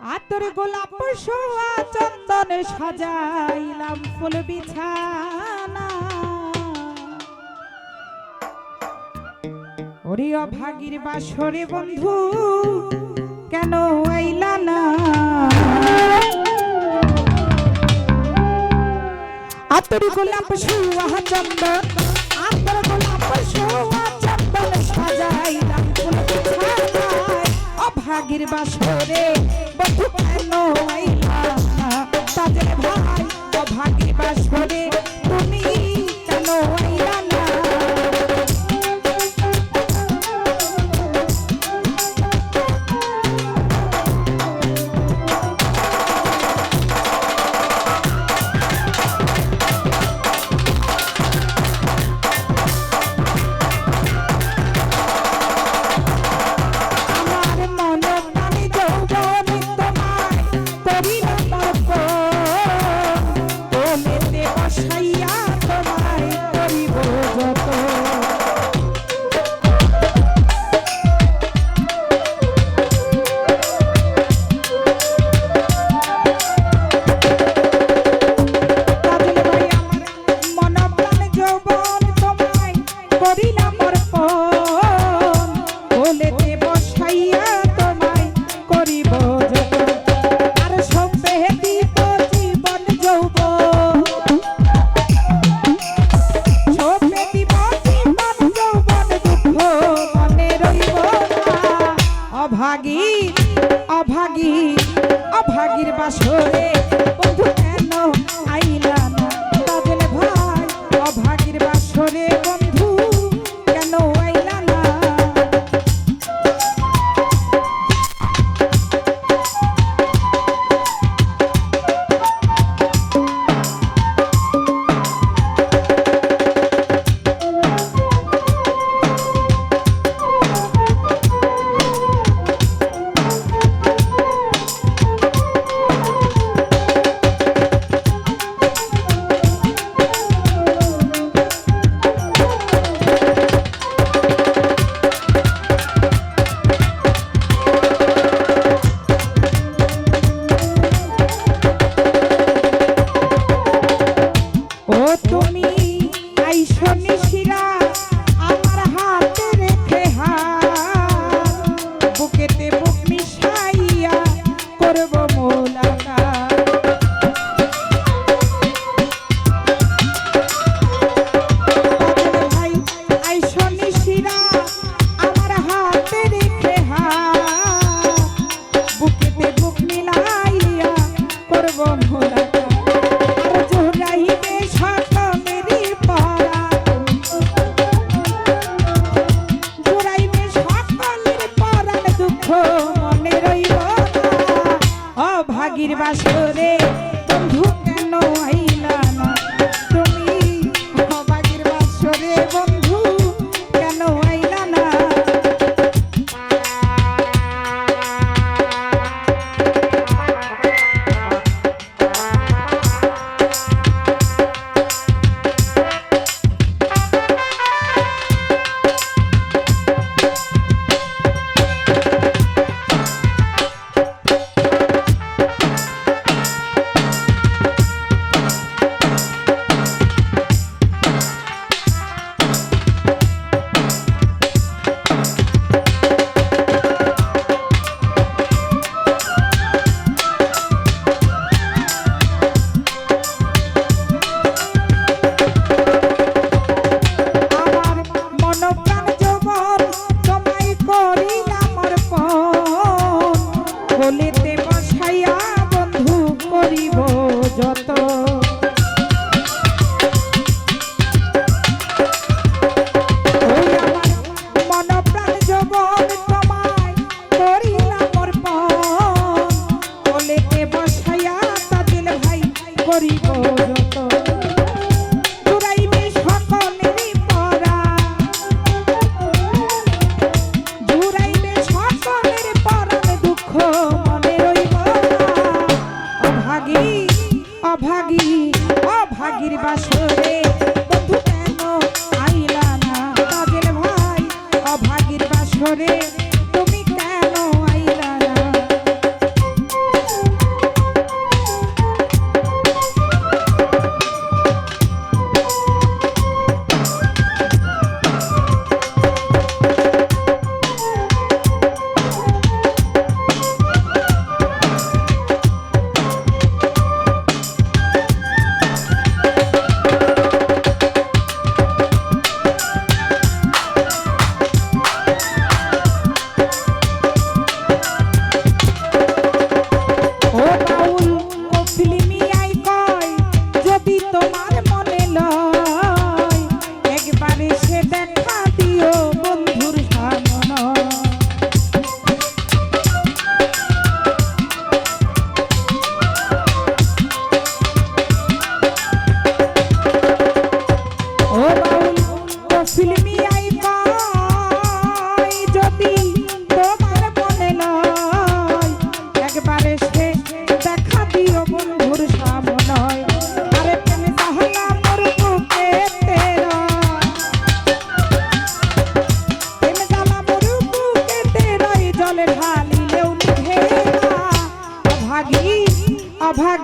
আতর গোলাপ শোয়া চন্দনে সাজাইলাম ফুল বিছানা। ওরে অভাগীর বাসরে বন্ধু, কেন আইলা না? আতর গোলাপ শোয়া চন্দন, আতর গোলাপ সোয়া সোহাগীর বাসরে বন্ধু কেন আইলা? তাদের ভাই ভাগী বাসরে তুমি কেন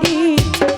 Peace.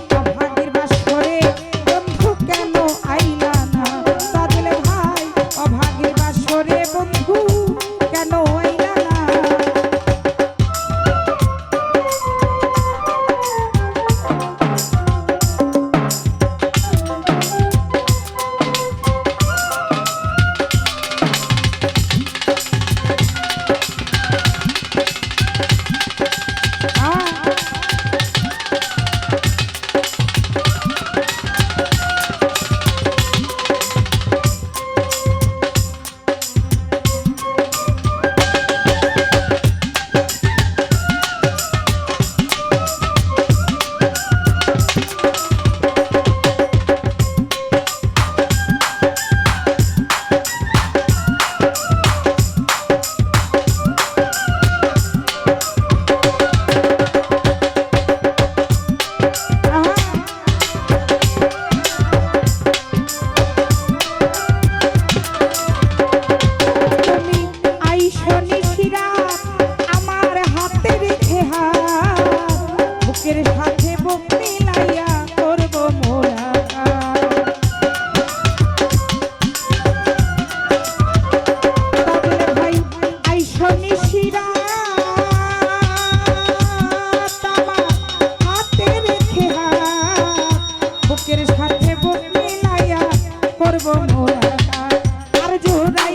করব মোরা। আর জোড়াইবে